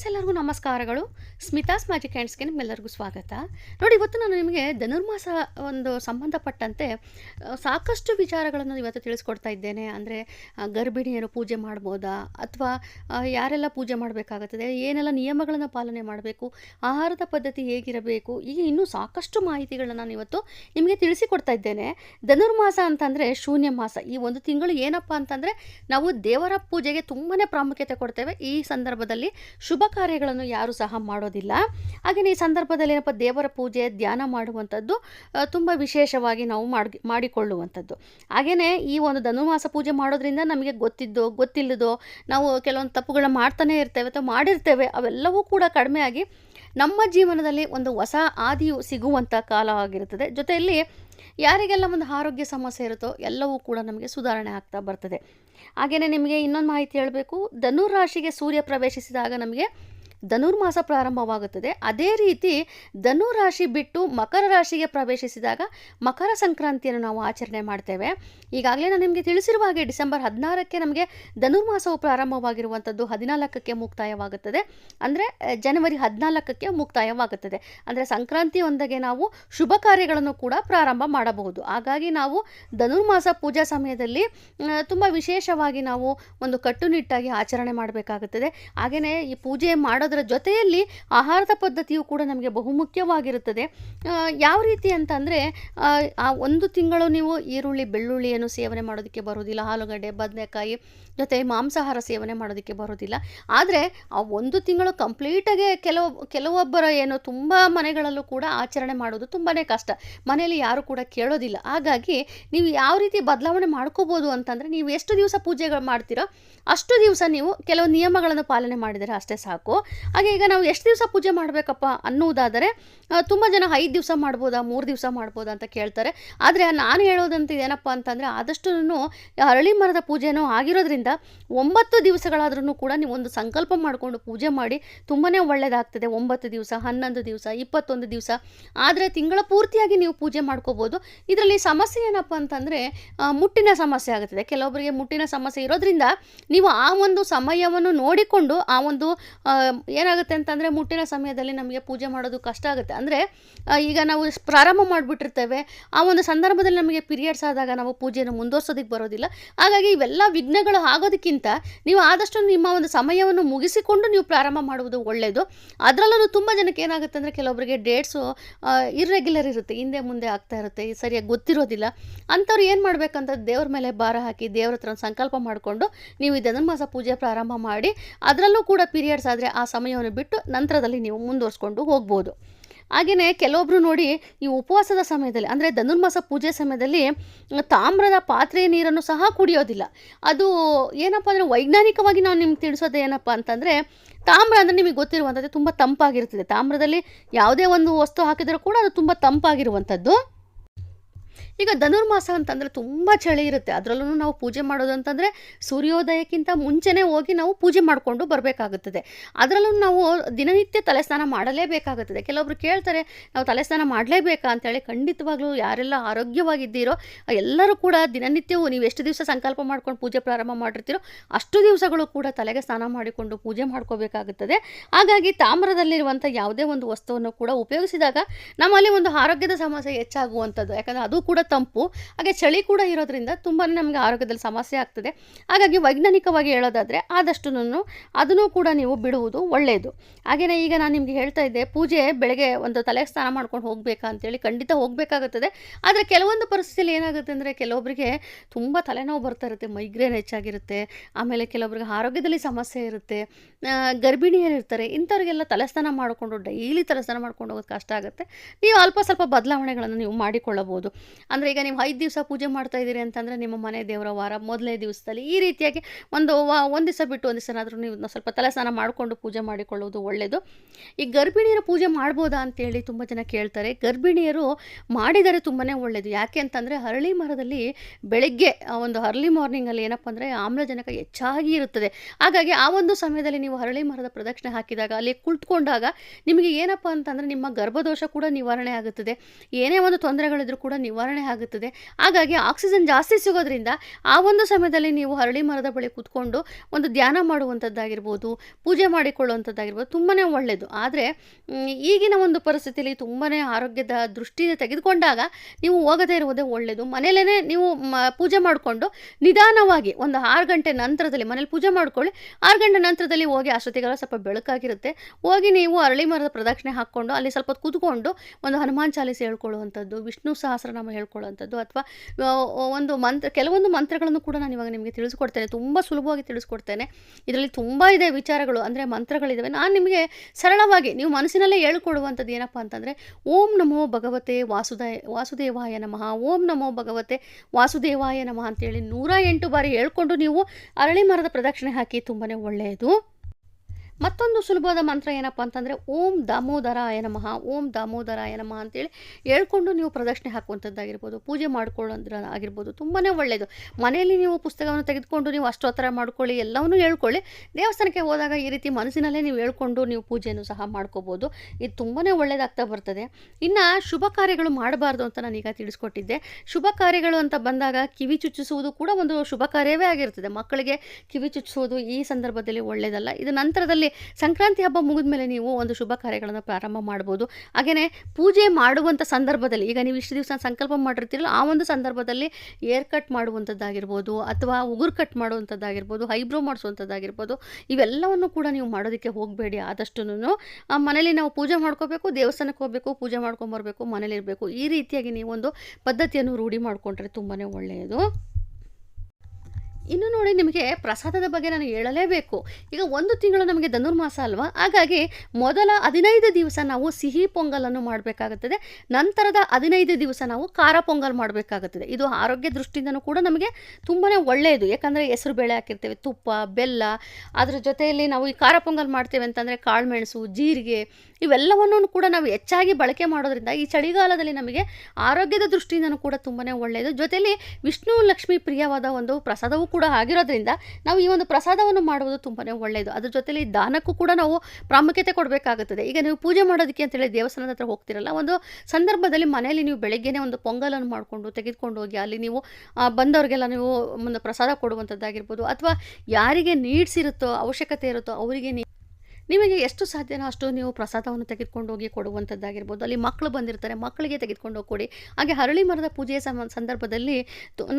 Friends ಎಲ್ಲರಿಗೂ ನಮಸ್ಕಾರಗಳು. Smitha's magic ಹ್ಯಾಂಡ್ಸ್ಗೆ ನಿಮ್ಮೆಲ್ಲರಿಗೂ ಸ್ವಾಗತ. ನೋಡಿ, ಇವತ್ತು ನಾನು ನಿಮಗೆ ಧನುರ್ಮಾಸ ಒಂದು ಸಂಬಂಧಪಟ್ಟಂತೆ ಸಾಕಷ್ಟು ವಿಚಾರಗಳನ್ನು ಇವತ್ತು ತಿಳಿಸ್ಕೊಡ್ತಾ ಇದ್ದೇನೆ. ಅಂದರೆ ಗರ್ಭಿಣಿಯರು ಪೂಜೆ ಮಾಡ್ಬೋದಾ? ಅಥವಾ ಯಾರೆಲ್ಲ ಪೂಜೆ ಮಾಡಬೇಕಾಗುತ್ತದೆ? ಏನೆಲ್ಲ ನಿಯಮಗಳನ್ನು ಪಾಲನೆ ಮಾಡಬೇಕು? ಆಹಾರದ ಪದ್ಧತಿ ಹೇಗಿರಬೇಕು? ಹೀಗೆ ಇನ್ನೂ ಸಾಕಷ್ಟು ಮಾಹಿತಿಗಳನ್ನ ನಾನು ಇವತ್ತು ನಿಮಗೆ ತಿಳಿಸಿಕೊಡ್ತಾ ಇದ್ದೇನೆ. ಧನುರ್ಮಾಸ ಅಂತಂದರೆ ಶೂನ್ಯ ಮಾಸ ಈ ಒಂದು ತಿಂಗಳು ಏನಪ್ಪ ಅಂತಂದರೆ, ನಾವು ದೇವರ ಪೂಜೆಗೆ ತುಂಬಾ ಪ್ರಾಮುಖ್ಯತೆ ಕೊಡ್ತೇವೆ. ಈ ಸಂದರ್ಭದಲ್ಲಿ ಶುಭ ಕಾರ್ಯಗಳನ್ನು ಯಾರು ಸಹ ಮಾಡೋದಿಲ್ಲ. ಹಾಗೆಯೇ ಈ ಸಂದರ್ಭದಲ್ಲಿ ಏನಪ್ಪ, ದೇವರ ಪೂಜೆ, ಧ್ಯಾನ ಮಾಡುವಂಥದ್ದು ತುಂಬ ವಿಶೇಷವಾಗಿ ನಾವು ಮಾಡಿ ಮಾಡಿಕೊಳ್ಳುವಂಥದ್ದು. ಹಾಗೆಯೇ ಈ ಒಂದು ಧನುಮಾಸ ಪೂಜೆ ಮಾಡೋದ್ರಿಂದ ನಮಗೆ ಗೊತ್ತಿದ್ದೋ, ಗೊತ್ತಿಲ್ಲದೋ, ನಾವು ಕೆಲವೊಂದು ತಪ್ಪುಗಳನ್ನ ಮಾಡ್ತಾನೆ ಇರ್ತೇವೆ ಅಥವಾ ಮಾಡಿರ್ತೇವೆ, ಅವೆಲ್ಲವೂ ಕೂಡ ಕಡಿಮೆ ಆಗಿ ನಮ್ಮ ಜೀವನದಲ್ಲಿ ಒಂದು ಹೊಸ ಆದಿಯು ಸಿಗುವಂಥ ಕಾಲ ಆಗಿರುತ್ತದೆ. ಜೊತೆಯಲ್ಲಿ ಯಾರಿಗೆಲ್ಲ ಒಂದು ಆರೋಗ್ಯ ಸಮಸ್ಯೆ ಇರುತ್ತೋ ಎಲ್ಲವೂ ಕೂಡ ನಮಗೆ ಸುಧಾರಣೆ ಆಗ್ತಾ ಬರ್ತದೆ. ಹಾಗೆಯೇ ನಿಮಗೆ ಇನ್ನೊಂದು ಮಾಹಿತಿ ಹೇಳಬೇಕು. ಧನುರಾಶಿಗೆ ಸೂರ್ಯ ಪ್ರವೇಶಿಸಿದಾಗ ನಮಗೆ ಧನುರ್ಮಾಸ ಪ್ರಾರಂಭವಾಗುತ್ತದೆ. ಅದೇ ರೀತಿ ಧನು ರಾಶಿ ಬಿಟ್ಟು ಮಕರ ರಾಶಿಗೆ ಪ್ರವೇಶಿಸಿದಾಗ ಮಕರ ಸಂಕ್ರಾಂತಿಯನ್ನು ನಾವು ಆಚರಣೆ ಮಾಡ್ತೇವೆ. ಈಗಾಗಲೇ ನಾನು ನಿಮಗೆ ತಿಳಿಸಿರುವ ಹಾಗೆ ಡಿಸೆಂಬರ್ ಹದಿನಾರಕ್ಕೆ ನಮಗೆ ಧನುರ್ಮಾಸವು ಪ್ರಾರಂಭವಾಗಿರುವಂಥದ್ದು ಹದಿನಾಲ್ಕಕ್ಕೆ ಮುಕ್ತಾಯವಾಗುತ್ತದೆ. ಅಂದರೆ ಜನವರಿ ಹದಿನಾಲ್ಕಕ್ಕೆ ಮುಕ್ತಾಯವಾಗುತ್ತದೆ. ಅಂದರೆ ಸಂಕ್ರಾಂತಿಯೊಂದಿಗೆ ನಾವು ಶುಭ ಕಾರ್ಯಗಳನ್ನು ಕೂಡ ಪ್ರಾರಂಭ ಮಾಡಬಹುದು. ಹಾಗಾಗಿ ನಾವು ಧನುರ್ಮಾಸ ಪೂಜಾ ಸಮಯದಲ್ಲಿ ತುಂಬ ವಿಶೇಷವಾಗಿ ನಾವು ಒಂದು ಕಟ್ಟುನಿಟ್ಟಾಗಿ ಆಚರಣೆ ಮಾಡಬೇಕಾಗುತ್ತದೆ. ಹಾಗೆಯೇ ಈ ಪೂಜೆ ಮಾಡೋದರ ಜೊತೆಯಲ್ಲಿ ಆಹಾರದ ಪದ್ಧತಿಯು ಕೂಡ ನಮಗೆ ಬಹುಮುಖ್ಯವಾಗಿರುತ್ತದೆ. ಯಾವ ರೀತಿ ಅಂತಂದರೆ, ಆ ಒಂದು ತಿಂಗಳು ನೀವು ಈರುಳ್ಳಿ, ಬೆಳ್ಳುಳ್ಳಿಯನ್ನು ಸೇವನೆ ಮಾಡೋದಕ್ಕೆ ಬರೋದಿಲ್ಲ ಆಲೂಗಡ್ಡೆ, ಬದನೆಕಾಯಿ ಜೊತೆ ಮಾಂಸಾಹಾರ ಸೇವನೆ ಮಾಡೋದಕ್ಕೆ ಬರೋದಿಲ್ಲ ಆದರೆ, ಆ ಒಂದು ತಿಂಗಳು ಕಂಪ್ಲೀಟಾಗಿ ಕೆಲವು, ಕೆಲವೊಬ್ಬರ ಏನು ತುಂಬ ಮನೆಗಳಲ್ಲೂ ಕೂಡ ಆಚರಣೆ ಮಾಡೋದು ತುಂಬಾ ಕಷ್ಟ. ಮನೆಯಲ್ಲಿ ಯಾರು ಕೂಡ ಕೇಳೋದಿಲ್ಲ. ಹಾಗಾಗಿ ನೀವು ಯಾವ ರೀತಿ ಬದಲಾವಣೆ ಮಾಡ್ಕೋಬೋದು ಅಂತಂದರೆ, ನೀವು ಎಷ್ಟು ದಿವಸ ಪೂಜೆಗಳು ಮಾಡ್ತೀರೋ ಅಷ್ಟು ದಿವಸ ನೀವು ಕೆಲವು ನಿಯಮಗಳನ್ನು ಪಾಲನೆ ಮಾಡಿದರೆ ಅಷ್ಟೇ ಸಾಕು. ಹಾಗೆ ಈಗ ನಾವು ಎಷ್ಟು ದಿವಸ ಪೂಜೆ ಮಾಡಬೇಕಪ್ಪ ಅನ್ನುವುದಾದರೆ ತುಂಬ ಜನ ಐದು ದಿವಸ ಮಾಡ್ಬೋದಾ, ಮೂರು ದಿವಸ ಮಾಡ್ಬೋದಾ ಅಂತ ಕೇಳ್ತಾರೆ. ಆದರೆ ನಾನು ಹೇಳೋದಂತ ಏನಪ್ಪ ಅಂತಂದರೆ ಆದಷ್ಟು ಅರಳಿ ಮರದ ಪೂಜೆನೂ ಆಗಿರೋದ್ರಿಂದ ಒಂಬತ್ತು ದಿವಸಗಳಾದ್ರೂ ಕೂಡ ನೀವು ಒಂದು ಸಂಕಲ್ಪ ಮಾಡಿಕೊಂಡು ಪೂಜೆ ಮಾಡಿ ತುಂಬಾ ಒಳ್ಳೆಯದಾಗ್ತದೆ ಒಂಬತ್ತು ದಿವಸ, ಹನ್ನೊಂದು ದಿವಸ, ಇಪ್ಪತ್ತೊಂದು ದಿವಸ. ಆದರೆ ತಿಂಗಳ ಪೂರ್ತಿಯಾಗಿ ನೀವು ಪೂಜೆ ಮಾಡ್ಕೋಬೋದು. ಇದರಲ್ಲಿ ಸಮಸ್ಯೆ ಏನಪ್ಪ ಅಂತಂದರೆ ಮುಟ್ಟಿನ ಸಮಸ್ಯೆ ಆಗುತ್ತದೆ. ಕೆಲವೊಬ್ಬರಿಗೆ ಮುಟ್ಟಿನ ಸಮಸ್ಯೆ ಇರೋದ್ರಿಂದ ನೀವು ಆ ಒಂದು ಸಮಯವನ್ನು ನೋಡಿಕೊಂಡು ಆ ಒಂದು ಏನಾಗುತ್ತೆ ಅಂತಂದರೆ ಮುಟ್ಟಿನ ಸಮಯದಲ್ಲಿ ನಮಗೆ ಪೂಜೆ ಮಾಡೋದು ಕಷ್ಟ ಆಗುತ್ತೆ. ಅಂದರೆ ಈಗ ನಾವು ಪ್ರಾರಂಭ ಮಾಡಿಬಿಟ್ಟಿರ್ತೇವೆ, ಆ ಒಂದು ಸಂದರ್ಭದಲ್ಲಿ ನಮಗೆ ಪೀರಿಯಡ್ಸ್ ಆದಾಗ ನಾವು ಪೂಜೆಯನ್ನು ಮುಂದುವರ್ಸೋದಕ್ಕೆ ಬರೋದಿಲ್ಲ. ಹಾಗಾಗಿ ಇವೆಲ್ಲ ವಿಘ್ನಗಳು ಆಗೋದಕ್ಕಿಂತ ನೀವು ಆದಷ್ಟು ನಿಮ್ಮ ಒಂದು ಸಮಯವನ್ನು ಮುಗಿಸಿಕೊಂಡು ನೀವು ಪ್ರಾರಂಭ ಮಾಡುವುದು ಒಳ್ಳೆಯದು ಅದರಲ್ಲೂ ತುಂಬ ಜನಕ್ಕೆ ಏನಾಗುತ್ತೆ ಅಂದರೆ ಕೆಲವೊಬ್ಬರಿಗೆ ಡೇಟ್ಸು ಇರ್ರೆಗ್ಯುಲರ್ ಇರುತ್ತೆ, ಹಿಂದೆ ಮುಂದೆ ಆಗ್ತಾ ಇರುತ್ತೆ ಸರಿಯಾಗಿ ಗೊತ್ತಿರೋದಿಲ್ಲ. ಅಂಥವ್ರು ಏನು ಮಾಡಬೇಕಂತ ದೇವ್ರ ಮೇಲೆ ಭಾರ ಹಾಕಿ ದೇವ್ರ ಹತ್ರ ಸಂಕಲ್ಪ ಮಾಡಿಕೊಂಡು ನೀವು ಧನುರ್ಮಾಸ ಪೂಜೆ ಪ್ರಾರಂಭ ಮಾಡಿ, ಅದರಲ್ಲೂ ಕೂಡ ಪೀರಿಯಡ್ಸ್ ಆದರೆ ಆ ಸಮಯವನ್ನು ಬಿಟ್ಟು ನಂತರದಲ್ಲಿ ನೀವು ಮುಂದುವರಿಸ್ಕೊಂಡು ಹೋಗ್ಬೋದು. ಹಾಗೆಯೇ ಕೆಲವೊಬ್ಬರು ನೋಡಿ ಈ ಉಪವಾಸದ ಸಮಯದಲ್ಲಿ, ಅಂದರೆ ಧನುರ್ಮಾಸ ಪೂಜೆ ಸಮಯದಲ್ಲಿ, ತಾಮ್ರದ ಪಾತ್ರೆ ನೀರನ್ನು ಸಹ ಕುಡಿಯೋದಿಲ್ಲ. ಅದು ಏನಪ್ಪ ಅಂದರೆ ವೈಜ್ಞಾನಿಕವಾಗಿ ನಾವು ನಿಮ್ಗೆ ತಿಳಿಸೋದು ಏನಪ್ಪ ಅಂತಂದರೆ, ತಾಮ್ರ ಅಂದರೆ ನಿಮಗೆ ಗೊತ್ತಿರುವಂಥದ್ದು ತುಂಬ ತಂಪಾಗಿರ್ತದೆ ತಾಮ್ರದಲ್ಲಿ ಯಾವುದೇ ಒಂದು ವಸ್ತು ಹಾಕಿದರೂ ಕೂಡ ಅದು ತುಂಬ ತಂಪಾಗಿರುವಂಥದ್ದು. ಈಗ ಧನುರ್ಮಾಸ ಅಂತಂದರೆ ತುಂಬ ಚಳಿ ಇರುತ್ತೆ. ಅದರಲ್ಲೂ ನಾವು ಪೂಜೆ ಮಾಡೋದು ಅಂತಂದರೆ ಸೂರ್ಯೋದಯಕ್ಕಿಂತ ಮುಂಚೆನೇ ಹೋಗಿ ನಾವು ಪೂಜೆ ಮಾಡಿಕೊಂಡು ಬರಬೇಕಾಗುತ್ತದೆ. ಅದರಲ್ಲೂ ನಾವು ದಿನನಿತ್ಯ ತಲೆ ಸ್ನಾನ ಮಾಡಲೇಬೇಕಾಗುತ್ತದೆ. ಕೆಲವೊಬ್ರು ಕೇಳ್ತಾರೆ, ನಾವು ತಲೆ ಸ್ನಾನ ಮಾಡಲೇಬೇಕಾ ಅಂತೇಳಿ. ಖಂಡಿತವಾಗ್ಲೂ ಯಾರೆಲ್ಲ ಆರೋಗ್ಯವಾಗಿದ್ದೀರೋ, ಎಲ್ಲರೂ ಕೂಡ ದಿನನಿತ್ಯವೂ ನೀವು ಎಷ್ಟು ದಿವಸ ಸಂಕಲ್ಪ ಮಾಡ್ಕೊಂಡು ಪೂಜೆ ಪ್ರಾರಂಭ ಮಾಡಿರ್ತೀರೋ, ಅಷ್ಟು ದಿವಸಗಳು ಕೂಡ ತಲೆಗೆ ಸ್ನಾನ ಮಾಡಿಕೊಂಡು ಪೂಜೆ ಮಾಡ್ಕೋಬೇಕಾಗುತ್ತದೆ. ಹಾಗಾಗಿ ತಾಮ್ರದಲ್ಲಿರುವಂಥ ಯಾವುದೇ ಒಂದು ವಸ್ತುವನ್ನು ಕೂಡ ಉಪಯೋಗಿಸಿದಾಗ ನಮ್ಮಲ್ಲಿ ಒಂದು ಆರೋಗ್ಯದ ಸಮಸ್ಯೆ ಹೆಚ್ಚಾಗುವಂಥದ್ದು. ಯಾಕಂದರೆ ಅದು ಕೂಡ ತಂಪು, ಹಾಗೆ ಚಳಿ ಕೂಡ ಇರೋದ್ರಿಂದ ತುಂಬಾ ನಮಗೆ ಆರೋಗ್ಯದಲ್ಲಿ ಸಮಸ್ಯೆ ಆಗ್ತದೆ. ಹಾಗಾಗಿ ವೈಜ್ಞಾನಿಕವಾಗಿ ಹೇಳೋದಾದರೆ ಆದಷ್ಟು ಅದನ್ನು ಕೂಡ ನೀವು ಬಿಡುವುದು ಒಳ್ಳೆಯದು ಹಾಗೆಯೇ ಈಗ ನಾನು ನಿಮಗೆ ಹೇಳ್ತಾ ಇದ್ದೆ, ಪೂಜೆ ಬೆಳಗ್ಗೆ ಒಂದು ತಲೆಗೆ ಸ್ನಾನ ಮಾಡ್ಕೊಂಡು ಹೋಗಬೇಕಾ ಅಂತೇಳಿ ಖಂಡಿತ ಹೋಗಬೇಕಾಗುತ್ತದೆ. ಆದರೆ ಕೆಲವೊಂದು ಪರಿಸ್ಥಿತಿಯಲ್ಲಿ ಏನಾಗುತ್ತೆ ಅಂದರೆ ಕೆಲವೊಬ್ಬರಿಗೆ ತುಂಬ ತಲೆನೋವು ಬರ್ತಾ ಇರುತ್ತೆ, ಮೈಗ್ರೇನ್ ಹೆಚ್ಚಾಗಿರುತ್ತೆ, ಆಮೇಲೆ ಕೆಲವೊಬ್ಬರಿಗೆ ಆರೋಗ್ಯದಲ್ಲಿ ಸಮಸ್ಯೆ ಇರುತ್ತೆ ಗರ್ಭಿಣಿಯರು ಇರ್ತಾರೆ, ಇಂಥವ್ರಿಗೆಲ್ಲ ತಲೆಸ್ನಾನ ಮಾಡಿಕೊಂಡು ಡೈಲಿ ತಲೆಸ್ನಾನ ಮಾಡ್ಕೊಂಡು ಹೋಗೋದು ಕಷ್ಟ ಆಗುತ್ತೆ. ನೀವು ಅಲ್ಪ ಸ್ವಲ್ಪ ಬದಲಾವಣೆಗಳನ್ನು ನೀವು ಮಾಡಿಕೊಳ್ಳಬಹುದು. ಅಂದರೆ ಈಗ ನೀವು ಐದು ದಿವಸ ಪೂಜೆ ಮಾಡ್ತಾ ಇದ್ದೀರಿ ಅಂತಂದರೆ ನಿಮ್ಮ ಮನೆ ದೇವರ ವಾರ ಮೊದಲನೇ ದಿವಸದಲ್ಲಿ ಈ ರೀತಿಯಾಗಿ ಒಂದು ವಾ, ಒಂದು ದಿವಸ ಬಿಟ್ಟು ಒಂದು ದಿವಸನಾದರೂ ನೀವು ಸ್ವಲ್ಪ ತಲೆ ಸ್ನಾನ ಮಾಡಿಕೊಂಡು ಪೂಜೆ ಮಾಡಿಕೊಳ್ಳೋದು ಒಳ್ಳೆಯದು ಈ ಗರ್ಭಿಣಿಯರು ಪೂಜೆ ಮಾಡ್ಬೋದಾ ಅಂತೇಳಿ ತುಂಬ ಜನ ಕೇಳ್ತಾರೆ. ಗರ್ಭಿಣಿಯರು ಮಾಡಿದರೆ ತುಂಬಾ ಒಳ್ಳೆಯದು ಯಾಕೆ ಅಂತಂದರೆ ಹರಳಿ ಮರದಲ್ಲಿ ಬೆಳಗ್ಗೆ ಒಂದು ಅರ್ಲಿ ಮಾರ್ನಿಂಗಲ್ಲಿ ಏನಪ್ಪ ಅಂದರೆ ಆಮ್ಲಜನಕ ಹೆಚ್ಚಾಗಿ ಇರುತ್ತದೆ. ಹಾಗಾಗಿ ಆ ಒಂದು ಸಮಯದಲ್ಲಿ ನೀವು ಹರಳಿ ಮರದ ಪ್ರದಕ್ಷಿಣೆ ಹಾಕಿದಾಗ, ಅಲ್ಲಿ ಕುಳಿತುಕೊಂಡಾಗ ನಿಮಗೆ ಏನಪ್ಪ ಅಂತಂದರೆ ನಿಮ್ಮ ಗರ್ಭದೋಷ ಕೂಡ ನಿವಾರಣೆ ಆಗುತ್ತದೆ. ಏನೇ ಒಂದು ತೊಂದರೆಗಳಿದ್ರೂ ಕೂಡ ನಿವಾರಣೆ ನಿವಾರಣೆ ಆಗುತ್ತದೆ. ಹಾಗಾಗಿ ಆಕ್ಸಿಜನ್ ಜಾಸ್ತಿ ಸಿಗೋದ್ರಿಂದ ಆ ಒಂದು ಸಮಯದಲ್ಲಿ ನೀವು ಹರಳಿ ಮರದ ಬಳಿ ಕೂತ್ಕೊಂಡು ಒಂದು ಧ್ಯಾನ ಮಾಡುವಂಥದ್ದಾಗಿರ್ಬೋದು, ಪೂಜೆ ಮಾಡಿಕೊಳ್ಳುವಂಥದ್ದಾಗಿರ್ಬೋದು ತುಂಬಾ ಒಳ್ಳೆಯದು ಆದರೆ ಈಗಿನ ಒಂದು ಪರಿಸ್ಥಿತಿಯಲ್ಲಿ ತುಂಬಾ ಆರೋಗ್ಯದ ದೃಷ್ಟಿಯಿಂದ ತೆಗೆದುಕೊಂಡಾಗ ನೀವು ಹೋಗದೇ ಇರುವುದೇ ಒಳ್ಳೆಯದು ಮನೆಯಲ್ಲೇ ನೀವು ಪೂಜೆ ಮಾಡಿಕೊಂಡು ನಿಧಾನವಾಗಿ ಒಂದು ಆರು ಗಂಟೆ ನಂತರದಲ್ಲಿ ಮನೇಲಿ ಪೂಜೆ ಮಾಡ್ಕೊಳ್ಳಿ. ಆರು ಗಂಟೆ ನಂತರದಲ್ಲಿ ಹೋಗಿ ಅಷ್ಟೊತ್ತಿಗೆಲ್ಲ ಸ್ವಲ್ಪ ಬೆಳಕಾಗಿರುತ್ತೆ. ಹೋಗಿ ನೀವು ಅರಳಿ ಮರದ ಪ್ರದಕ್ಷಿಣೆ ಹಾಕ್ಕೊಂಡು ಅಲ್ಲಿ ಸ್ವಲ್ಪ ಕೂತ್ಕೊಂಡು ಒಂದು ಹನುಮಾನ್ ಚಾಲೀಸ್ ಹೇಳ್ಕೊಳ್ಳುವಂಥದ್ದು, ವಿಷ್ಣು ಸಹಸ್ರನಾಮ ಹೇಳ್ಕೊಳ್ಳುವಂಥದ್ದು ಅಥವಾ ಒಂದು ಮಂತ್ರ, ಕೆಲವೊಂದು ಮಂತ್ರಗಳನ್ನು ಕೂಡ ನಾನು ಇವಾಗ ನಿಮಗೆ ತಿಳಿಸ್ಕೊಡ್ತೇನೆ, ತುಂಬ ಸುಲಭವಾಗಿ ತಿಳಿಸ್ಕೊಡ್ತೇನೆ. ಇದರಲ್ಲಿ ತುಂಬ ಇದೆ ವಿಚಾರಗಳು, ಅಂದರೆ ಮಂತ್ರಗಳಿದ್ದಾವೆ ನಾನು ನಿಮಗೆ ಸರಳವಾಗಿ, ನೀವು ಮನಸ್ಸಿನಲ್ಲೇ ಹೇಳ್ಕೊಡುವಂಥದ್ದು ಏನಪ್ಪ ಅಂತಂದರೆ, ಓಂ ನಮೋ ಭಗವತೆ ವಾಸುದೇ ವಾಸುದೇವಾಯ ನಮಃ, ಓಂ ನಮೋ ಭಗವತೆ ವಾಸುದೇವಾಯ ನಮಃ ಅಂತೇಳಿ ನೂರ ಎಂಟು ಬಾರಿ ಹೇಳ್ಕೊಂಡು ನೀವು ಅರಳಿ ಮರದ ಪ್ರದಕ್ಷಿಣೆ ಹಾಕಿ ತುಂಬಾ ಒಳ್ಳೆಯದು. ಮತ್ತೊಂದು ಸುಲಭವಾದ ಮಂತ್ರ ಏನಪ್ಪ ಅಂತಂದರೆ, ಓಂ ದಾಮೋದರಾಯ ನಮಃ, ಓಂ ದಾಮೋದರಾಯ ನಮಃ ಅಂತೇಳಿ ಹೇಳ್ಕೊಂಡು ನೀವು ಪ್ರದಕ್ಷಿಣೆ ಹಾಕುವಂಥದ್ದಾಗಿರ್ಬೋದು, ಪೂಜೆ ಮಾಡ್ಕೊಳ್ಳೋದ್ರ ಆಗಿರ್ಬೋದು ತುಂಬಾ ಒಳ್ಳೆಯದು ಮನೆಯಲ್ಲಿ ನೀವು ಪುಸ್ತಕವನ್ನು ತೆಗೆದುಕೊಂಡು ನೀವು ಅಷ್ಟೋತ್ತರ ಮಾಡ್ಕೊಳ್ಳಿ, ಎಲ್ಲವನ್ನೂ ಹೇಳ್ಕೊಳ್ಳಿ. ದೇವಸ್ಥಾನಕ್ಕೆ ಹೋದಾಗ ಈ ರೀತಿ ಮನಸ್ಸಿನಲ್ಲೇ ನೀವು ಹೇಳ್ಕೊಂಡು ನೀವು ಪೂಜೆಯನ್ನು ಸಹ ಮಾಡ್ಕೋಬೋದು. ಇದು ತುಂಬಾ ಒಳ್ಳೆಯದಾಗ್ತಾ ಬರ್ತದೆ. ಇನ್ನು ಶುಭ ಕಾರ್ಯಗಳು ಮಾಡಬಾರ್ದು ಅಂತ ನಾನೀಗ ತಿಳಿಸ್ಕೊಟ್ಟಿದ್ದೆ. ಶುಭ ಕಾರ್ಯಗಳು ಅಂತ ಬಂದಾಗ ಕಿವಿ ಚುಚ್ಚಿಸುವುದು ಕೂಡ ಒಂದು ಶುಭ ಕಾರ್ಯವೇ ಆಗಿರ್ತದೆ. ಮಕ್ಕಳಿಗೆ ಕಿವಿ ಚುಚ್ಚಿಸುವುದು ಈ ಸಂದರ್ಭದಲ್ಲಿ ಒಳ್ಳೆಯದಲ್ಲ ಇದು ನಂತರದಲ್ಲಿ ಸಂಕ್ರಾಂತಿ ಹಬ್ಬ ಮುಗಿದ ಮೇಲೆ ನೀವು ಒಂದು ಶುಭ ಕಾರ್ಯಗಳನ್ನು ಪ್ರಾರಂಭ ಮಾಡ್ಬೋದು. ಹಾಗೆಯೇ ಪೂಜೆ ಮಾಡುವಂಥ ಸಂದರ್ಭದಲ್ಲಿ, ಈಗ ನೀವು ಇಷ್ಟು ದಿವಸ ಸಂಕಲ್ಪ ಮಾಡಿರ್ತೀರಲ್ಲ, ಆ ಒಂದು ಸಂದರ್ಭದಲ್ಲಿ ಏರ್ ಕಟ್ ಮಾಡುವಂಥದ್ದಾಗಿರ್ಬೋದು ಅಥವಾ ಉಗುರು ಕಟ್ ಮಾಡುವಂಥದ್ದಾಗಿರ್ಬೋದು ಹೈಬ್ರೋ ಮಾಡಿಸುವಂಥದ್ದಾಗಿರ್ಬೋದು ಇವೆಲ್ಲವನ್ನು ಕೂಡ ನೀವು ಮಾಡೋದಕ್ಕೆ ಹೋಗಬೇಡಿ. ಆದಷ್ಟು ಮನೇಲಿ ನಾವು ಪೂಜೆ ಮಾಡ್ಕೋಬೇಕು, ದೇವಸ್ಥಾನಕ್ಕೆ ಹೋಗಬೇಕು, ಪೂಜೆ ಮಾಡ್ಕೊಂಬರ್ಬೇಕು ಮನೇಲಿರಬೇಕು, ಈ ರೀತಿಯಾಗಿ ನೀವೊಂದು ಪದ್ಧತಿಯನ್ನು ರೂಢಿ ಮಾಡಿಕೊಂಡ್ರೆ ತುಂಬಾ ಒಳ್ಳೆಯದು. ಇನ್ನು ನೋಡಿ ನಿಮಗೆ ಪ್ರಸಾದದ ಬಗ್ಗೆ ನಾನು ಹೇಳಲೇಬೇಕು. ಈಗ ಒಂದು ತಿಂಗಳು ನಮಗೆ ಧನುರ್ಮಾಸ ಅಲ್ವಾ? ಹಾಗಾಗಿ ಮೊದಲ ಹದಿನೈದು ದಿವಸ ನಾವು ಸಿಹಿ ಪೊಂಗಲನ್ನು ಮಾಡಬೇಕಾಗುತ್ತದೆ. ನಂತರದ ಹದಿನೈದು ದಿವಸ ನಾವು ಖಾರ ಪೊಂಗಲ್ ಮಾಡಬೇಕಾಗುತ್ತದೆ. ಇದು ಆರೋಗ್ಯ ದೃಷ್ಟಿಯಿಂದನೂ ಕೂಡ ನಮಗೆ ತುಂಬಾ ಒಳ್ಳೆಯದು. ಯಾಕಂದರೆ ಹೆಸರು ಬೇಳೆ ಹಾಕಿರ್ತೇವೆ, ತುಪ್ಪ, ಬೆಲ್ಲ. ಅದರ ಜೊತೆಯಲ್ಲಿ ನಾವು ಈ ಖಾರ ಪೊಂಗಲ್ ಮಾಡ್ತೇವೆ ಅಂತಂದರೆ ಕಾಳುಮೆಣಸು, ಜೀರಿಗೆ ಇವೆಲ್ಲವನ್ನೂ ಕೂಡ ನಾವು ಹೆಚ್ಚಾಗಿ ಬಳಕೆ ಮಾಡೋದ್ರಿಂದ ಈ ಚಳಿಗಾಲದಲ್ಲಿ ನಮಗೆ ಆರೋಗ್ಯದ ದೃಷ್ಟಿಯಿಂದನೂ ಕೂಡ ತುಂಬಾ ಒಳ್ಳೆಯದು. ಜೊತೆಯಲ್ಲಿ ವಿಷ್ಣು ಲಕ್ಷ್ಮಿ ಪ್ರಿಯವಾದ ಒಂದು ಪ್ರಸಾದವೂ ಕೂಡ ಆಗಿರೋದ್ರಿಂದ ನಾವು ಈ ಒಂದು ಪ್ರಸಾದವನ್ನು ಮಾಡುವುದು ತುಂಬಾ ಒಳ್ಳೆಯದು ಅದ್ರ ಜೊತೆಲಿ ದಾನಕ್ಕೂ ಕೂಡ ನಾವು ಪ್ರಾಮುಖ್ಯತೆ ಕೊಡಬೇಕಾಗುತ್ತದೆ. ಈಗ ನೀವು ಪೂಜೆ ಮಾಡೋದಕ್ಕೆ ಅಂತೇಳಿ ದೇವಸ್ಥಾನದ ಹತ್ರ ಹೋಗ್ತಿರಲ್ಲ, ಒಂದು ಸಂದರ್ಭದಲ್ಲಿ ಮನೆಯಲ್ಲಿ ನೀವು ಬೆಳಗ್ಗೆನೇ ಒಂದು ಪೊಂಗಲನ್ನು ಮಾಡಿಕೊಂಡು ತೆಗೆದುಕೊಂಡು ಹೋಗಿ ಅಲ್ಲಿ ನೀವು ಬಂದವರಿಗೆಲ್ಲ ನೀವು ಒಂದು ಪ್ರಸಾದ ಕೊಡುವಂಥದ್ದಾಗಿರ್ಬೋದು, ಅಥವಾ ಯಾರಿಗೆ ನೀಡ್ಸ್ ಇರುತ್ತೋ, ಅವಶ್ಯಕತೆ ಇರುತ್ತೋ, ಅವರಿಗೆ ನಿಮಗೆ ಎಷ್ಟು ಸಾಧ್ಯನೋ ಅಷ್ಟು ನೀವು ಪ್ರಸಾದವನ್ನು ತೆಗೆದುಕೊಂಡು ಹೋಗಿ ಕೊಡುವಂಥದ್ದಾಗಿರ್ಬೋದು. ಅಲ್ಲಿ ಮಕ್ಕಳು ಬಂದಿರ್ತಾರೆ, ಮಕ್ಕಳಿಗೆ ತೆಗೆದುಕೊಂಡು ಹೋಗಿ ಕೊಡಿ ಹಾಗೆ ಹರಳಿ ಮರದ ಪೂಜೆಯ ಸಂದರ್ಭದಲ್ಲಿ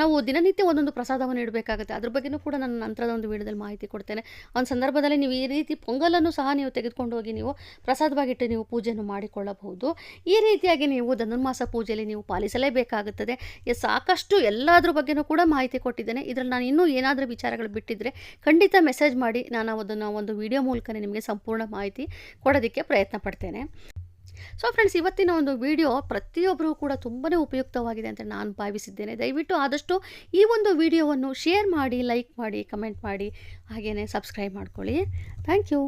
ನಾವು ದಿನನಿತ್ಯ ಒಂದೊಂದು ಪ್ರಸಾದವನ್ನು ಇಡಬೇಕಾಗುತ್ತೆ. ಅದ್ರ ಬಗ್ಗೆನೂ ಕೂಡ ನಾನು ನಂತರದ ಒಂದು ವಿಡಿಯೋದಲ್ಲಿ ಮಾಹಿತಿ ಕೊಡ್ತೇನೆ. ಒಂದು ಸಂದರ್ಭದಲ್ಲಿ ನೀವು ಈ ರೀತಿ ಪೊಂಗಲನ್ನು ಸಹ ನೀವು ತೆಗೆದುಕೊಂಡು ಹೋಗಿ ನೀವು ಪ್ರಸಾದವಾಗಿಟ್ಟು ನೀವು ಪೂಜೆಯನ್ನು ಮಾಡಿಕೊಳ್ಳಬಹುದು. ಈ ರೀತಿಯಾಗಿ ನೀವು ಧನುರ್ಮಾಸ ಪೂಜೆಯಲ್ಲಿ ನೀವು ಪಾಲಿಸಲೇಬೇಕಾಗುತ್ತದೆ. ಸಾಕಷ್ಟು ಎಲ್ಲದರ ಬಗ್ಗೆನೂ ಕೂಡ ಮಾಹಿತಿ ಕೊಟ್ಟಿದ್ದೇನೆ. ಇದರಲ್ಲಿ ನಾನು ಇನ್ನೂ ಏನಾದರೂ ವಿಚಾರಗಳು ಬಿಟ್ಟಿದ್ದರೆ ಖಂಡಿತ ಮೆಸೇಜ್ ಮಾಡಿ. ನಾನು ಅದನ್ನು ಒಂದು ವಿಡಿಯೋ ಮೂಲಕ ನಿಮಗೆ ಸಂಪೂರ್ಣ ಮಾಹಿತಿ ಕೊಡೋದಕ್ಕೆ ಪ್ರಯತ್ನ ಪಡ್ತೇನೆ. ಸೊ ಫ್ರೆಂಡ್ಸ್ ಇವತ್ತಿನ ಒಂದು ವಿಡಿಯೋ ಪ್ರತಿಯೊಬ್ಬರೂ ಕೂಡ ತುಂಬಾ ಉಪಯುಕ್ತವಾಗಿದೆ ಅಂತ ನಾನು ಭಾವಿಸಿದ್ದೇನೆ. ದಯವಿಟ್ಟು ಆದಷ್ಟು ಈ ಒಂದು ವಿಡಿಯೋವನ್ನು ಶೇರ್ ಮಾಡಿ ಲೈಕ್ ಮಾಡಿ ಕಮೆಂಟ್ ಮಾಡಿ ಹಾಗೆಯೇ ಸಬ್ಸ್ಕ್ರೈಬ್ ಮಾಡ್ಕೊಳ್ಳಿ. Thank you